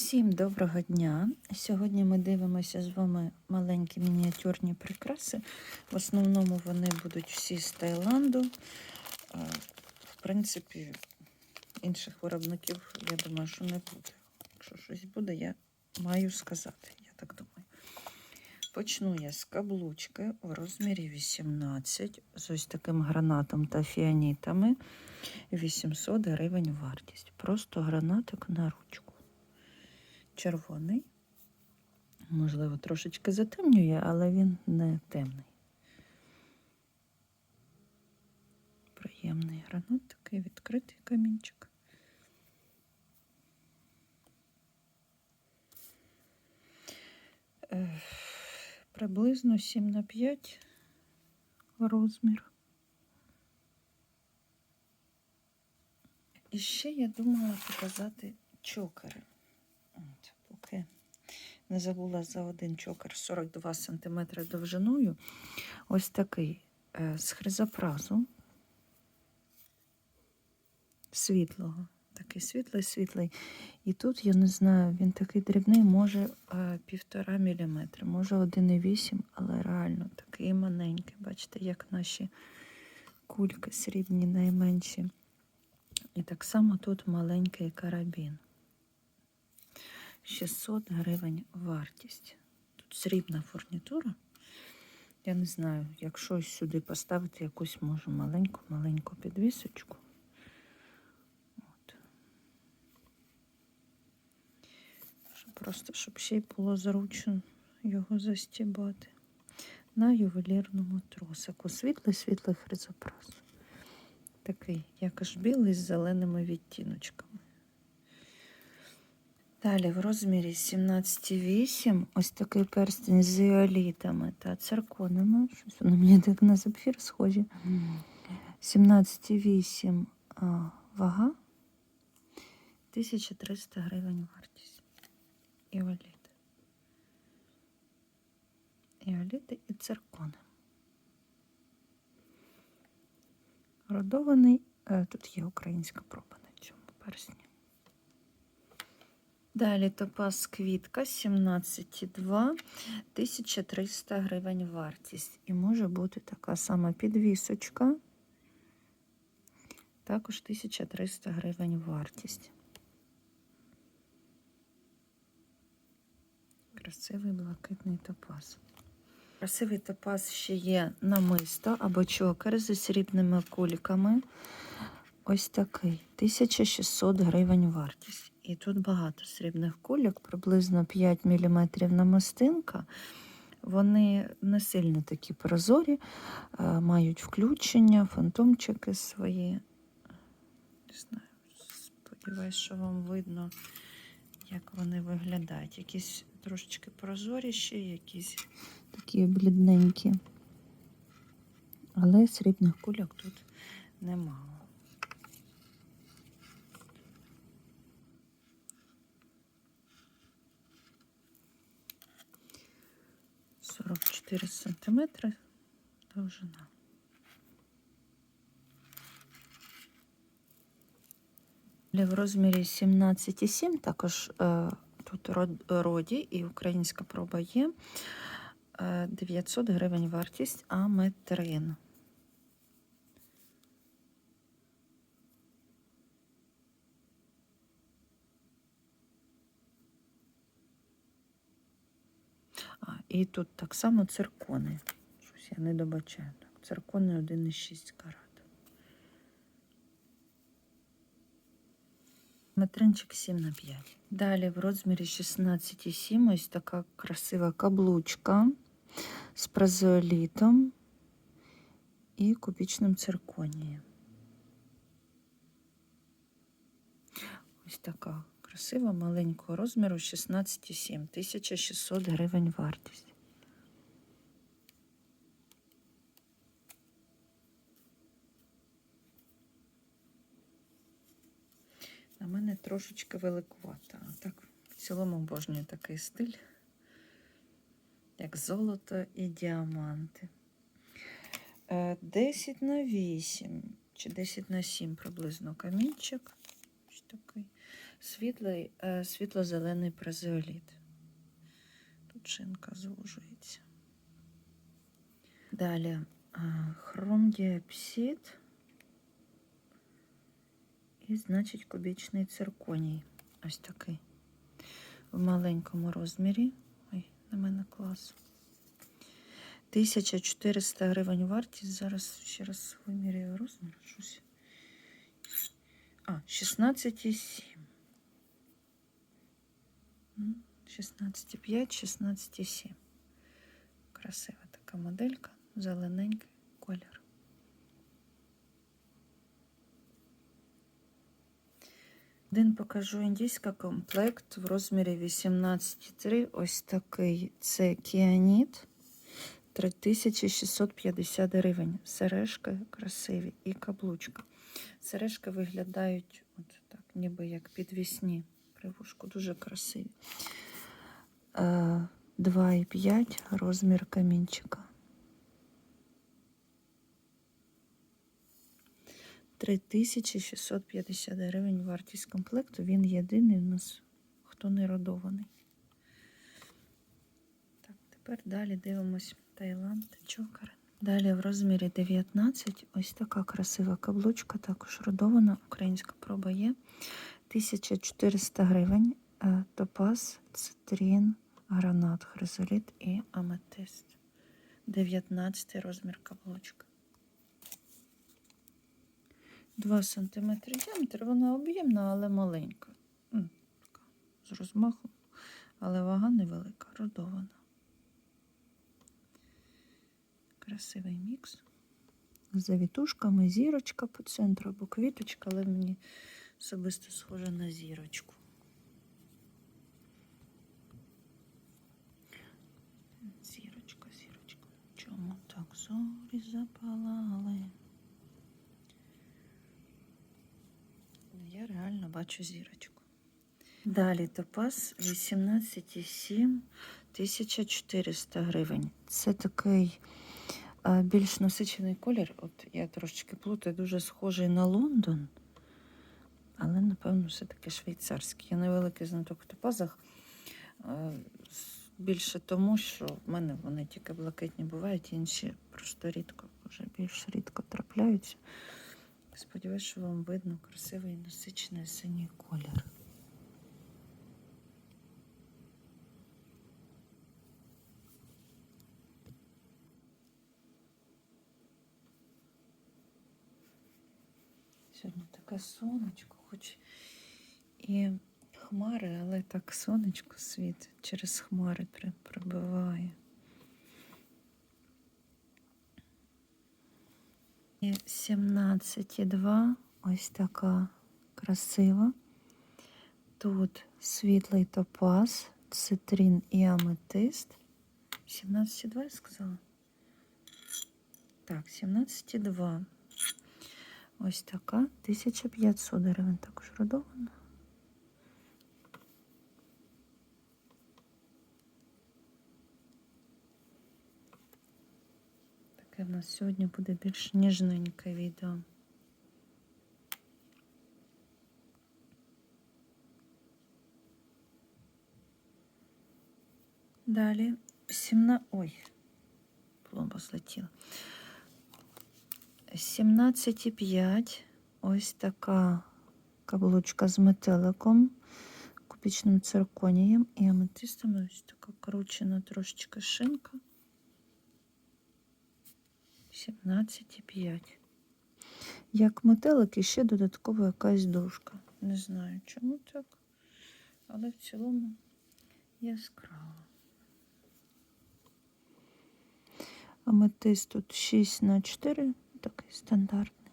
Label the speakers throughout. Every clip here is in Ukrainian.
Speaker 1: Всім доброго дня! Сьогодні ми дивимося з вами маленькі мініатюрні прикраси. В основному вони будуть всі з Таїланду. В принципі, інших виробників, я думаю, що не буде. Якщо щось буде, я маю сказати, я так думаю. Почну я з каблучки в розмірі 18 з ось таким гранатом та фіанітами. 800 гривень вартість. Просто гранатик на ручку червоний. Можливо, трошечки затемнює, але він не темний. Приємний гранат, такий відкритий камінчик. Е, Приблизно 7 на 5 розмір. І ще я думала показати чокери. Не забула за один чокер 42 см довжиною. Ось такий е, з хризопразу світлого. Такий світлий, світлий. І тут, я не знаю, він такий дрібний, може е, півтора міліметри, може 1,8, але реально такий маленький. Бачите, як наші кульки срібні найменші. І так само тут маленький карабін. 600 гривень вартість. Тут срібна фурнітура. Я не знаю, якщо сюди поставити якусь, може, маленьку-маленьку підвісочку. От. Просто, щоб ще й було зручно його застібати. На ювелірному тросику. Світлий-світлий хризопрас. Такий, як аж білий з зеленими відтіночками. Далі в розмірі 17,8 ось такий перстень з іолітами та цирконами. Щось вони мені так на сапфір схожі. 17,8 вага. 1300 гривень вартість. Іоліти. Іоліти і циркони. Родований. е, Тут є українська проба на цьому персні. Далі топаз квітка 17,2, 1300 гривень вартість. І може бути така сама підвісочка. Також 1300 гривень вартість. Красивий блакитний топаз. Красивий топаз ще є намисто або чокер зі срібними кульками. Ось такий 1600 гривень вартість. І тут багато срібних кульок, приблизно 5 мм намистинка. Вони не сильно такі прозорі, е, мають включення, фантомчики свої. Не знаю, сподіваюсь, що вам видно, як вони виглядають. Якісь трошечки прозоріші, якісь такі блідненькі. Але срібних кульок тут немало. Сорок см довжина. В розмірі 17,7 також тут роді і українська проба є. Е, 900 гривень вартість аметрин. А, і тут так само циркони. Щось я не добачаю. Так, циркони 1,6 карат. Метринчик 7 на 5. Далі в розмірі 16,7 ось така красива каблучка з празеолітом і кубічним цирконієм. Ось така красива маленького розміру 16,7. 1600 гривень вартість. На мене трошечки великувата. Так, в цілому обожнюю такий стиль, як золото і діаманти. Е, 10 на 8 чи 10 на 7 приблизно камінчик. Ось такий. Світлий, е, світло-зелений празеоліт. Тут шинка звужується. Далі а, хромдіапсид і, значить, кубічний цирконій. Ось такий. В маленькому розмірі. Ой, на мене клас. 1400 гривень вартість. Зараз ще раз виміряю розмір. Щось. А, 16,7. М, 16,5, 16,7. Красива така моделька, зелененький колір. Один покажу індійська комплект в розмірі 18,3. Ось такий. Це кіаніт. 3650 гривень. Сережки красиві і каблучка. Сережки виглядають от так, ніби як підвісні при вушку. Дуже красиві. Е, 2,5 розмір камінчика. 3650 гривень вартість комплекту. Він єдиний у нас, хто не родований. Так, тепер далі дивимось Таїланд чокер. Далі в розмірі 19. Ось така красива каблучка, також родована. Українська проба є. 1400 гривень. Е, Топаз, цитрін, гранат, хризоліт і аметист. 19 розмір каблучка. 2 см діаметр. Вона об'ємна, але маленька. З розмахом, але вага невелика, родована. Красивий мікс. З завітушками, зірочка по центру або квіточка, але мені особисто схожа на зірочку. Зірочка, зірочка. Чому так зорі запалали? Я реально бачу зірочку. Далі топаз 18,7 1400 гривень. Це такий е, більш насичений колір. От я трошечки плутаю, дуже схожий на Лондон, але, напевно, все-таки швейцарський. Я невеликий знаток в топазах. е, Більше тому, що в мене вони тільки блакитні бувають, інші просто рідко, вже більш рідко трапляються. Сподіваюсь, що вам видно красивий насичений синій колір. Сьогодні таке сонечко, хоч і хмари, але так сонечко світить через хмари пробиває. І 17,2 ось така красива. Тут світлий топаз, цитрин і аметист. 17,2 я сказала? Так, 17,2. Ось така. 1500 гривень також родована. Таке в нас сьогодні буде більш ніжненьке відео. Далі 17... Ой, пломба злетіла. 17,5. Ось така каблучка з метеликом, кубічним цирконієм і аметистами. Ось така кручена трошечки шинка. 17,5. Як метелик і ще додатково якась дужка. Не знаю, чому так, але в цілому яскраво. Аметист тут 6 на 4, такий стандартний.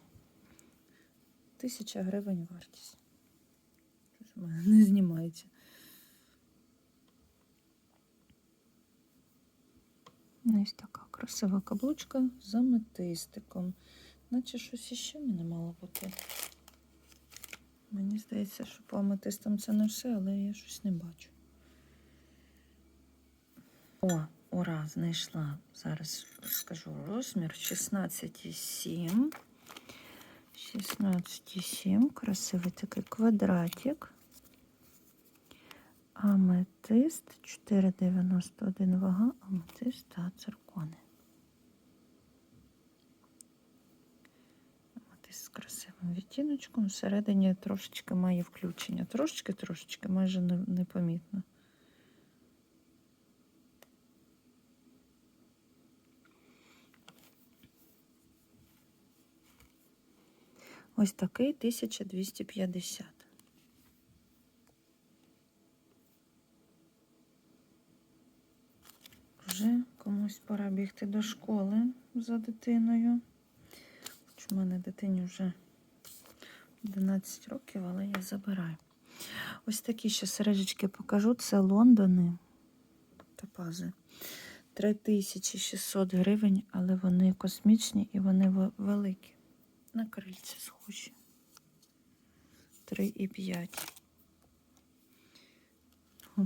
Speaker 1: Тисяча гривень вартість. Щось у мене не знімається. Ось така красива каблучка з аметистиком. Наче щось іще в мене мало бути. Мені здається, що по аметистам це не все, але я щось не бачу. О, ура, знайшла. Зараз скажу розмір 16,7. 16,7. Красивий такий квадратик. Аметист 4,91 вага, аметист та циркони. Аметист з красивим відтіночком. Всередині трошечки має включення. Трошечки, трошечки, майже не- непомітно. Ось такий 1250. Вже комусь пора бігти до школи за дитиною. Хоч у мене дитині вже 11 років, але я забираю. Ось такі ще сережечки покажу. Це Лондони топази. 3600 гривень, але вони космічні і вони великі. На крильці схожі. 3,5. Хм.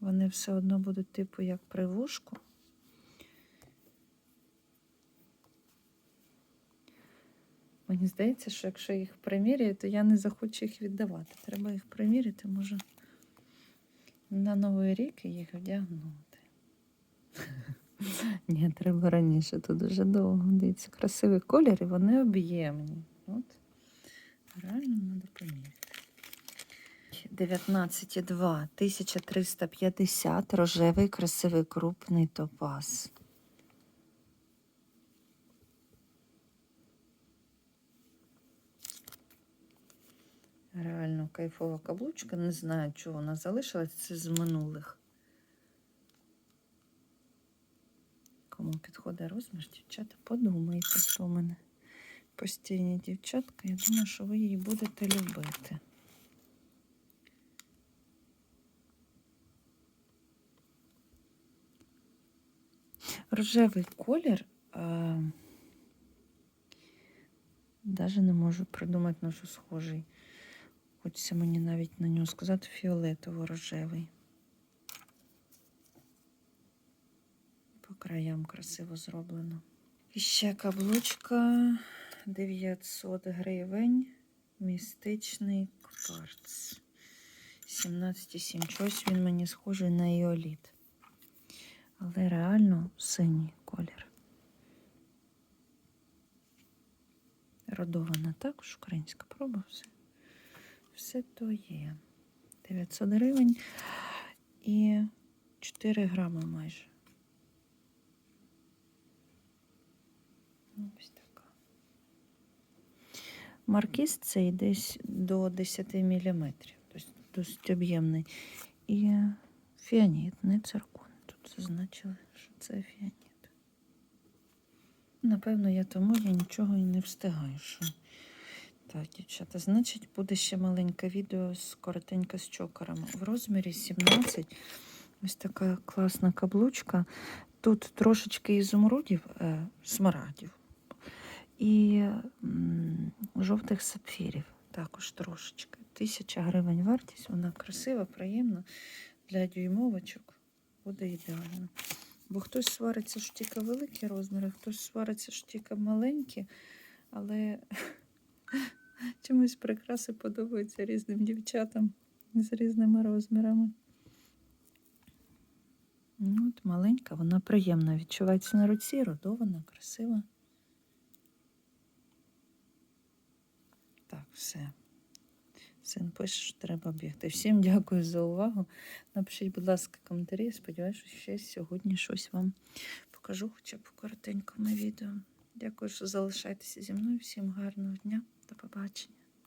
Speaker 1: Вони все одно будуть типу як при вушку. Мені здається, що якщо їх приміряю, то я не захочу їх віддавати. Треба їх приміряти, може на Новий рік і їх вдягнути. Ні, треба раніше, то дуже довго. Дивіться, красивий колір, і вони об'ємні. От. Реально треба поміряти. 19,2, 1350, рожевий, красивий, крупний топаз. Реально кайфова каблучка. Не знаю, чого вона залишилась. Це з минулих. Кому підходить розмір, дівчата, подумайте, хто в мене постійні дівчатка. Я думаю, що ви її будете любити. Рожевий колір. Даже не можу придумати на що схожий. Хочеться мені навіть на нього сказати фіолетово-рожевий. По краям красиво зроблено. І ще каблучка 900 гривень. Містичний кварц. 17,7. Чогось він мені схожий на іоліт. Але реально синій колір. Родована також українська проба. Все, все то є. 900 гривень і 4 грами майже. Ось така. Маркіз цей десь до 10 мм. Тобто досить об'ємний. І фіаніт, не циркон. Тут зазначили, що це фіаніт. Напевно, я тому я нічого і не встигаю. Що... Так, дівчата, значить, буде ще маленьке відео з коротенько з чокерами. В розмірі 17. Ось така класна каблучка. Тут трошечки ізумрудів, е, смарагдів і жовтих сапфірів. Також трошечки. Тисяча гривень вартість. Вона красива, приємна. Для дюймовочок буде ідеально. Бо хтось свариться, що тільки великі розміри, хтось свариться, що тільки маленькі, але чомусь прикраси подобаються різним дівчатам з різними розмірами. Ну, От маленька, вона приємна. Відчувається на руці, родована, красива. Так, все. Син пише, що треба бігти. Всім дякую за увагу. Напишіть, будь ласка, коментарі. Сподіваюся, що ще сьогодні щось вам покажу, хоча б коротенькому відео. Дякую, що залишаєтеся зі мною. Всім гарного дня. До побачення.